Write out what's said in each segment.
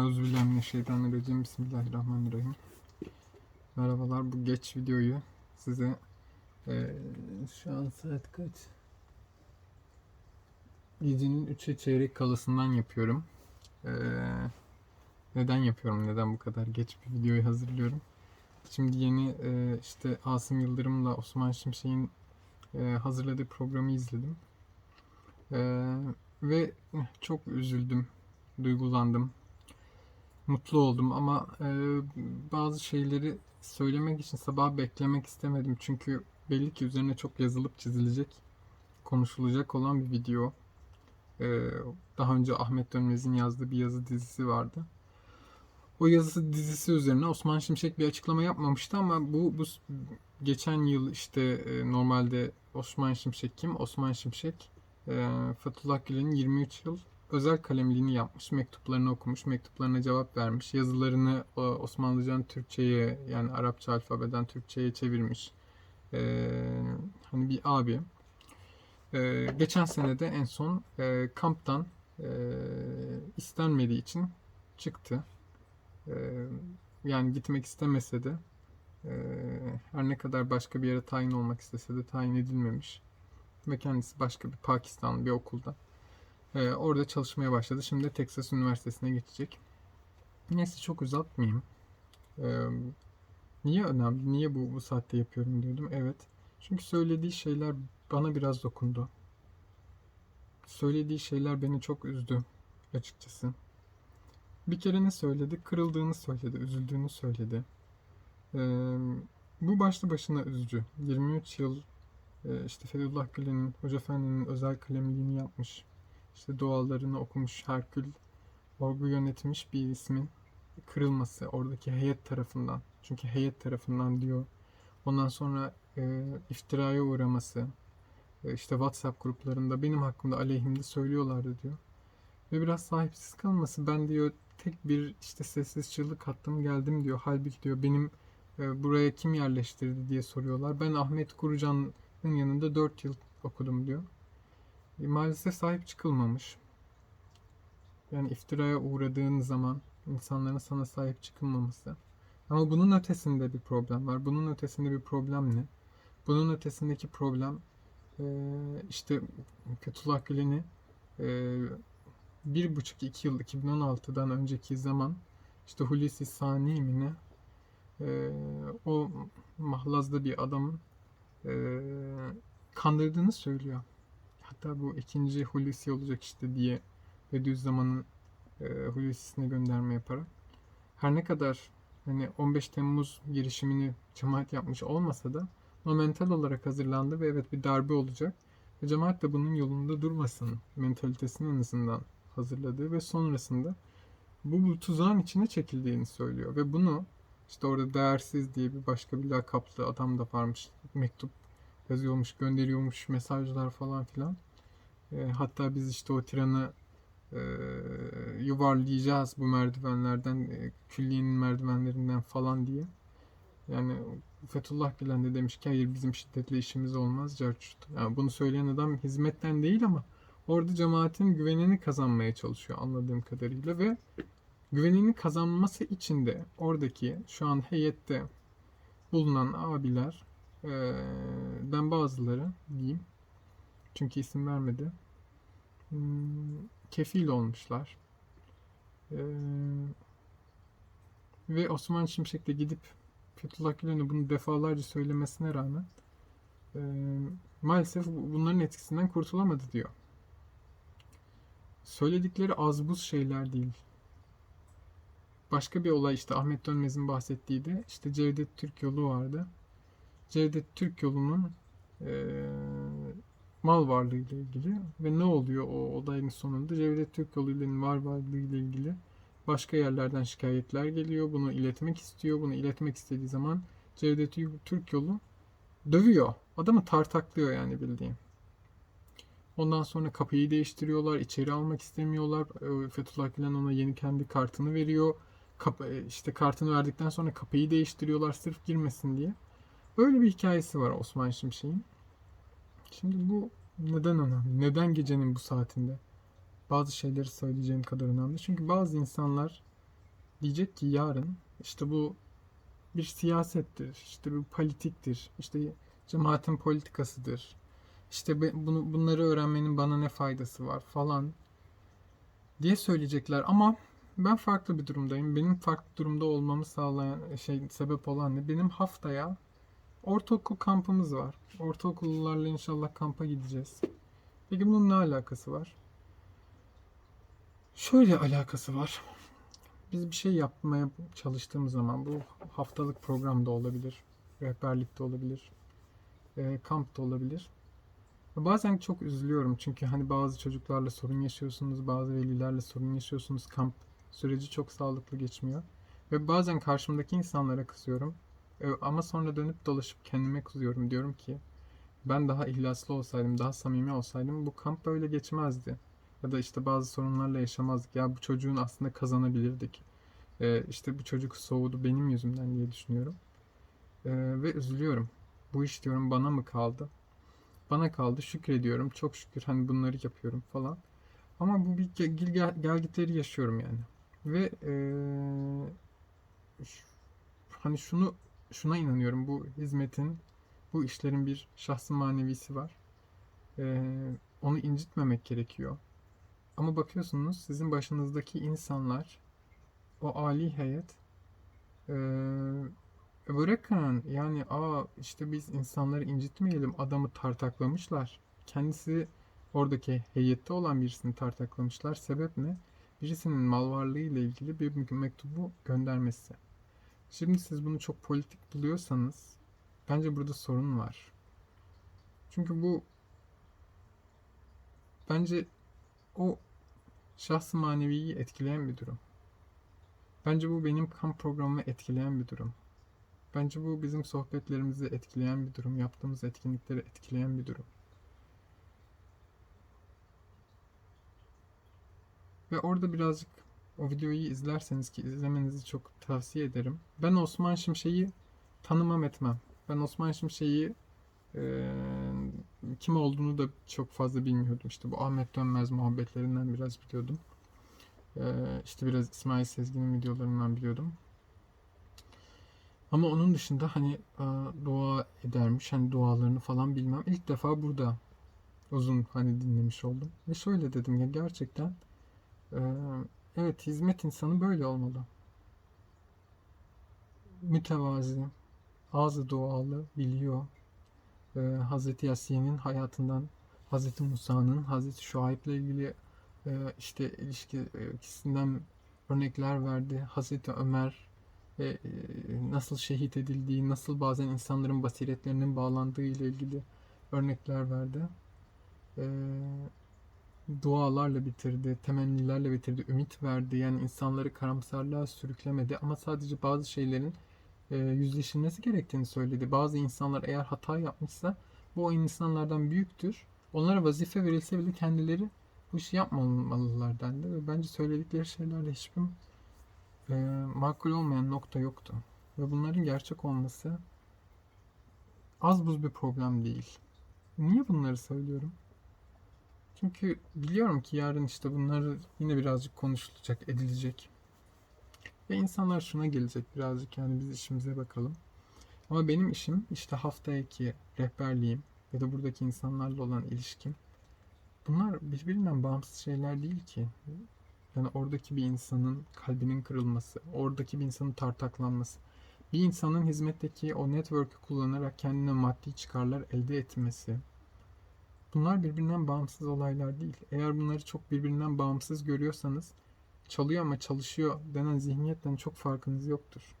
Euzubillahimineşşeytanirracim. Bismillahirrahmanirrahim. Merhabalar. Bu geç videoyu size eee, şu an saat kaç? Gecenin 3'e çeyrek kalasından yapıyorum. Eee, neden yapıyorum? Neden bu kadar geç bir videoyu hazırlıyorum? Şimdi yeni eee, işte Asım Yıldırım'la Osman Şimşek'in eee, hazırladığı programı izledim. Eee, ve çok üzüldüm, duygulandım mutlu oldum ama e, bazı şeyleri söylemek için sabah beklemek istemedim. Çünkü belli ki üzerine çok yazılıp çizilecek, konuşulacak olan bir video. E, daha önce Ahmet Dönmez'in yazdığı bir yazı dizisi vardı. O yazı dizisi üzerine Osman Şimşek bir açıklama yapmamıştı ama bu, bu geçen yıl işte e, normalde Osman Şimşek kim? Osman Şimşek e, Fethullah Gülen'in 23 yıl özel kalemliğini yapmış, mektuplarını okumuş, mektuplarına cevap vermiş, yazılarını o, Osmanlıcadan Türkçe'ye yani Arapça alfabeden Türkçe'ye çevirmiş. Ee, hani bir abi. Ee, geçen sene de en son e, kamptan e, istenmediği için çıktı. Ee, yani gitmek istemese de e, her ne kadar başka bir yere tayin olmak istese de tayin edilmemiş. Ve kendisi başka bir Pakistanlı bir okulda. Ee, orada çalışmaya başladı. Şimdi de Texas Üniversitesi'ne geçecek. Neyse çok uzatmayayım. Ee, niye önemli? Niye bu, bu saatte yapıyorum diyordum. Evet. Çünkü söylediği şeyler bana biraz dokundu. Söylediği şeyler beni çok üzdü açıkçası. Bir kere ne söyledi? Kırıldığını söyledi, üzüldüğünü söyledi. Ee, bu başlı başına üzücü. 23 yıl e, işte Fethullah Gülen'in, Hoca Efendi'nin özel kalemliğini yapmış işte dualarını okumuş Herkül orgu yönetmiş bir ismin kırılması oradaki heyet tarafından. Çünkü heyet tarafından diyor. Ondan sonra e, iftiraya uğraması. E, işte WhatsApp gruplarında benim hakkımda aleyhimde söylüyorlardı diyor. Ve biraz sahipsiz kalması. Ben diyor tek bir işte sessiz çığlık attım geldim diyor. Halbuki diyor benim e, buraya kim yerleştirdi diye soruyorlar. Ben Ahmet Kurucan'ın yanında 4 yıl okudum diyor. E, maalesef sahip çıkılmamış. Yani iftiraya uğradığın zaman insanların sana sahip çıkılmaması. Ama bunun ötesinde bir problem var. Bunun ötesinde bir problem ne? Bunun ötesindeki problem e, işte Fethullah Gülen'i e, bir buçuk iki yıl 2016'dan önceki zaman işte Hulusi Sani mi ne o mahlazda bir adamın kandırdığını söylüyor hatta bu ikinci Hulusi olacak işte diye Bediüzzaman'ın e, Hulusi'sine gönderme yaparak. Her ne kadar hani 15 Temmuz girişimini cemaat yapmış olmasa da o mental olarak hazırlandı ve evet bir darbe olacak. Ve cemaat de bunun yolunda durmasın mentalitesini en azından hazırladığı ve sonrasında bu, bu tuzağın içine çekildiğini söylüyor. Ve bunu işte orada değersiz diye bir başka bir lakaplı adam da varmış. Mektup yazıyormuş, gönderiyormuş mesajlar falan filan. E, hatta biz işte o tiranı e, yuvarlayacağız bu merdivenlerden, e, külliyenin merdivenlerinden falan diye. Yani Fethullah Gülen de demiş ki hayır bizim şiddetle işimiz olmaz. Carçut. Yani bunu söyleyen adam hizmetten değil ama orada cemaatin güvenini kazanmaya çalışıyor anladığım kadarıyla ve güvenini kazanması için de oradaki şu an heyette bulunan abiler den bazıları diyeyim çünkü isim vermedi hmm, kefil olmuşlar ve Osman Şimşek de gidip Fethullah Gülen'e bunu defalarca söylemesine rağmen maalesef bunların etkisinden kurtulamadı diyor. Söyledikleri az buz şeyler değil. Başka bir olay işte Ahmet Dönmez'in bahsettiği de işte Cevdet Türk yolu vardı. Cevdet Türk yolunun e, mal varlığı ile ilgili ve ne oluyor o olayın sonunda Cevdet Türk yolu ile var varlığı ile ilgili başka yerlerden şikayetler geliyor. Bunu iletmek istiyor. Bunu iletmek istediği zaman Cevdet Türk yolu dövüyor. Adamı tartaklıyor yani bildiğin. Ondan sonra kapıyı değiştiriyorlar. içeri almak istemiyorlar. Fethullah Gülen ona yeni kendi kartını veriyor. Kap işte kartını verdikten sonra kapıyı değiştiriyorlar sırf girmesin diye. Böyle bir hikayesi var Osman Şimşek'in. Şimdi bu neden önemli? Neden gecenin bu saatinde? Bazı şeyleri söyleyeceğim kadar önemli. Çünkü bazı insanlar diyecek ki yarın işte bu bir siyasettir, işte bir politiktir, işte cemaatin politikasıdır. İşte bunu bunları öğrenmenin bana ne faydası var falan diye söyleyecekler ama ben farklı bir durumdayım. Benim farklı durumda olmamı sağlayan şey sebep olan ne? Benim haftaya ortaokul kampımız var. Ortaokullularla inşallah kampa gideceğiz. Peki bunun ne alakası var? Şöyle alakası var. Biz bir şey yapmaya çalıştığımız zaman bu haftalık programda olabilir, rehberlikte olabilir, e, kampta olabilir. Bazen çok üzülüyorum çünkü hani bazı çocuklarla sorun yaşıyorsunuz, bazı velilerle sorun yaşıyorsunuz. Kamp süreci çok sağlıklı geçmiyor. Ve bazen karşımdaki insanlara kızıyorum. E, Ama sonra dönüp dolaşıp kendime kızıyorum. Diyorum ki ben daha ihlaslı olsaydım, daha samimi olsaydım bu kamp böyle geçmezdi. Ya da işte bazı sorunlarla yaşamazdık. Ya bu çocuğun aslında kazanabilirdik. E, işte bu çocuk soğudu benim yüzümden diye düşünüyorum. E, ve üzülüyorum. Bu iş diyorum bana mı kaldı? Bana kaldı şükrediyorum. Çok şükür hani bunları yapıyorum falan. Ama bu bir ge- gel, gel, gelgitleri yaşıyorum yani. Ve eee, ş- hani şunu şuna inanıyorum. Bu hizmetin, bu işlerin bir şahsı manevisi var. Eee, onu incitmemek gerekiyor. Ama bakıyorsunuz sizin başınızdaki insanlar, o âli heyet eee e bırakın yani aa işte biz insanları incitmeyelim adamı tartaklamışlar. Kendisi oradaki heyette olan birisini tartaklamışlar. Sebep ne? Birisinin mal varlığı ile ilgili bir mektubu göndermesi. Şimdi siz bunu çok politik buluyorsanız bence burada sorun var. Çünkü bu bence o şahs maneviyi etkileyen bir durum. Bence bu benim kamp programımı etkileyen bir durum. Bence bu bizim sohbetlerimizi etkileyen bir durum, yaptığımız etkinlikleri etkileyen bir durum. Ve orada birazcık o videoyu izlerseniz ki izlemenizi çok tavsiye ederim. Ben Osman Şimşek'i tanımam etmem. Ben Osman Şimşek'i eee, kim olduğunu da çok fazla bilmiyordum. İşte bu Ahmet Dönmez muhabbetlerinden biraz biliyordum. Eee işte biraz İsmail Sezgin'in videolarından biliyordum. Ama onun dışında hani e, dua edermiş. Hani dualarını falan bilmem. İlk defa burada uzun hani dinlemiş oldum. Ve şöyle dedim ya gerçekten e, evet hizmet insanı böyle olmalı. Mütevazi, ağzı dualı, biliyor. E, Hazreti Yasin'in hayatından Hazreti Musa'nın Hazreti Şuayb'le ilgili e, işte ilişkisinden örnekler verdi. Hazreti Ömer ve e, nasıl şehit edildiği, nasıl bazen insanların basiretlerinin bağlandığı ile ilgili örnekler verdi. E, dualarla bitirdi, temennilerle bitirdi, ümit verdi. Yani insanları karamsarlığa sürüklemedi ama sadece bazı şeylerin e, yüzleşilmesi gerektiğini söyledi. Bazı insanlar eğer hata yapmışsa bu o insanlardan büyüktür. Onlara vazife verilse bile kendileri bu işi yapmamalılar dendi ve bence söyledikleri şeylerle hiçbir e, makul olmayan nokta yoktu. Ve bunların gerçek olması az buz bir problem değil. Niye bunları söylüyorum? Çünkü biliyorum ki yarın işte bunlar yine birazcık konuşulacak, edilecek. Ve insanlar şuna gelecek birazcık yani biz işimize bakalım. Ama benim işim işte haftaki rehberliğim ya da buradaki insanlarla olan ilişkim. Bunlar birbirinden bağımsız şeyler değil ki. Yani oradaki bir insanın kalbinin kırılması, oradaki bir insanın tartaklanması, bir insanın hizmetteki o network'ü kullanarak kendine maddi çıkarlar elde etmesi. Bunlar birbirinden bağımsız olaylar değil. Eğer bunları çok birbirinden bağımsız görüyorsanız çalıyor ama çalışıyor denen zihniyetten çok farkınız yoktur.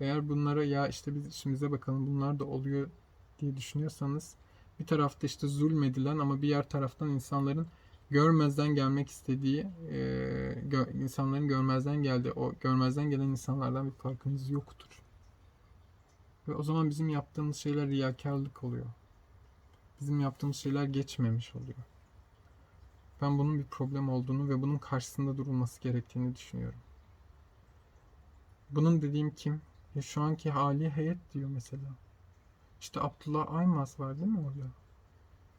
Eğer bunlara ya işte biz işimize bakalım bunlar da oluyor diye düşünüyorsanız bir tarafta işte zulmedilen ama bir diğer taraftan insanların görmezden gelmek istediği e, gö- insanların görmezden geldi o görmezden gelen insanlardan bir farkınız yoktur. Ve o zaman bizim yaptığımız şeyler riyakarlık oluyor. Bizim yaptığımız şeyler geçmemiş oluyor. Ben bunun bir problem olduğunu ve bunun karşısında durulması gerektiğini düşünüyorum. Bunun dediğim kim? Ya şu anki hali heyet diyor mesela. İşte Abdullah Aymaz var değil mi orada?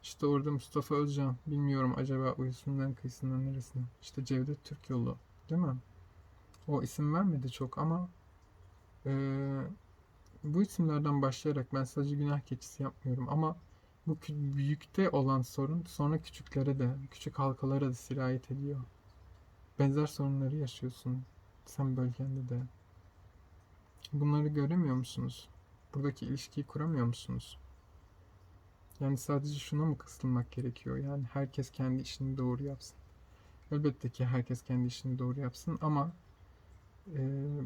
İşte orada Mustafa Özcan. Bilmiyorum acaba uyusundan kıyısından neresine. İşte Cevdet Türkyolu. Değil mi? O isim vermedi çok ama eee, bu isimlerden başlayarak ben sadece günah keçisi yapmıyorum ama bu büyükte olan sorun sonra küçüklere de, küçük halkalara da sirayet ediyor. Benzer sorunları yaşıyorsun sen bölgende de. Bunları göremiyor musunuz? Buradaki ilişkiyi kuramıyor musunuz? Yani sadece şuna mı kısılmak gerekiyor? Yani herkes kendi işini doğru yapsın. Elbette ki herkes kendi işini doğru yapsın ama e,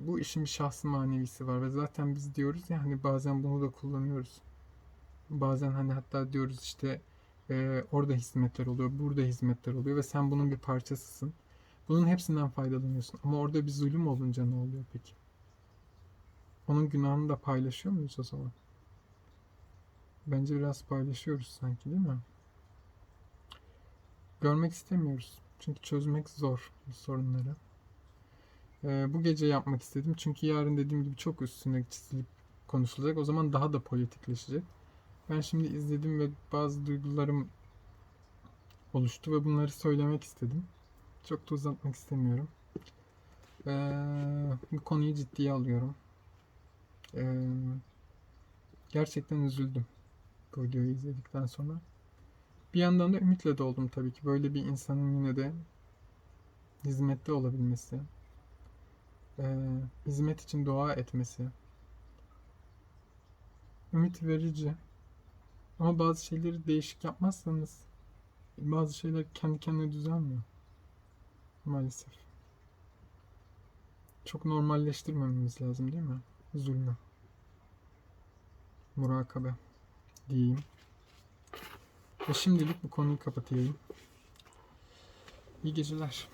bu işin bir şahsı manevisi var ve zaten biz diyoruz ya hani bazen bunu da kullanıyoruz. Bazen hani hatta diyoruz işte e, orada hizmetler oluyor, burada hizmetler oluyor ve sen bunun bir parçasısın. Bunun hepsinden faydalanıyorsun. Ama orada bir zulüm olunca ne oluyor peki? Onun günahını da paylaşıyor muyuz o zaman? Bence biraz paylaşıyoruz sanki değil mi? Görmek istemiyoruz. Çünkü çözmek zor bu sorunları. Ee, bu gece yapmak istedim. Çünkü yarın dediğim gibi çok üstüne çizilip konuşulacak. O zaman daha da politikleşecek. Ben şimdi izledim ve bazı duygularım oluştu ve bunları söylemek istedim. Çok da uzatmak istemiyorum. Ee, bu konuyu ciddiye alıyorum. Ee, gerçekten üzüldüm bu videoyu izledikten sonra. Bir yandan da ümitle doldum tabii ki. Böyle bir insanın yine de hizmette olabilmesi, ee, hizmet için dua etmesi ümit verici. Ama bazı şeyleri değişik yapmazsanız bazı şeyler kendi kendine düzelmiyor. Maalesef. Çok normalleştirmememiz lazım değil mi? Zulmü. Murakabe diyeyim. Ve şimdilik bu konuyu kapatayım. İyi geceler.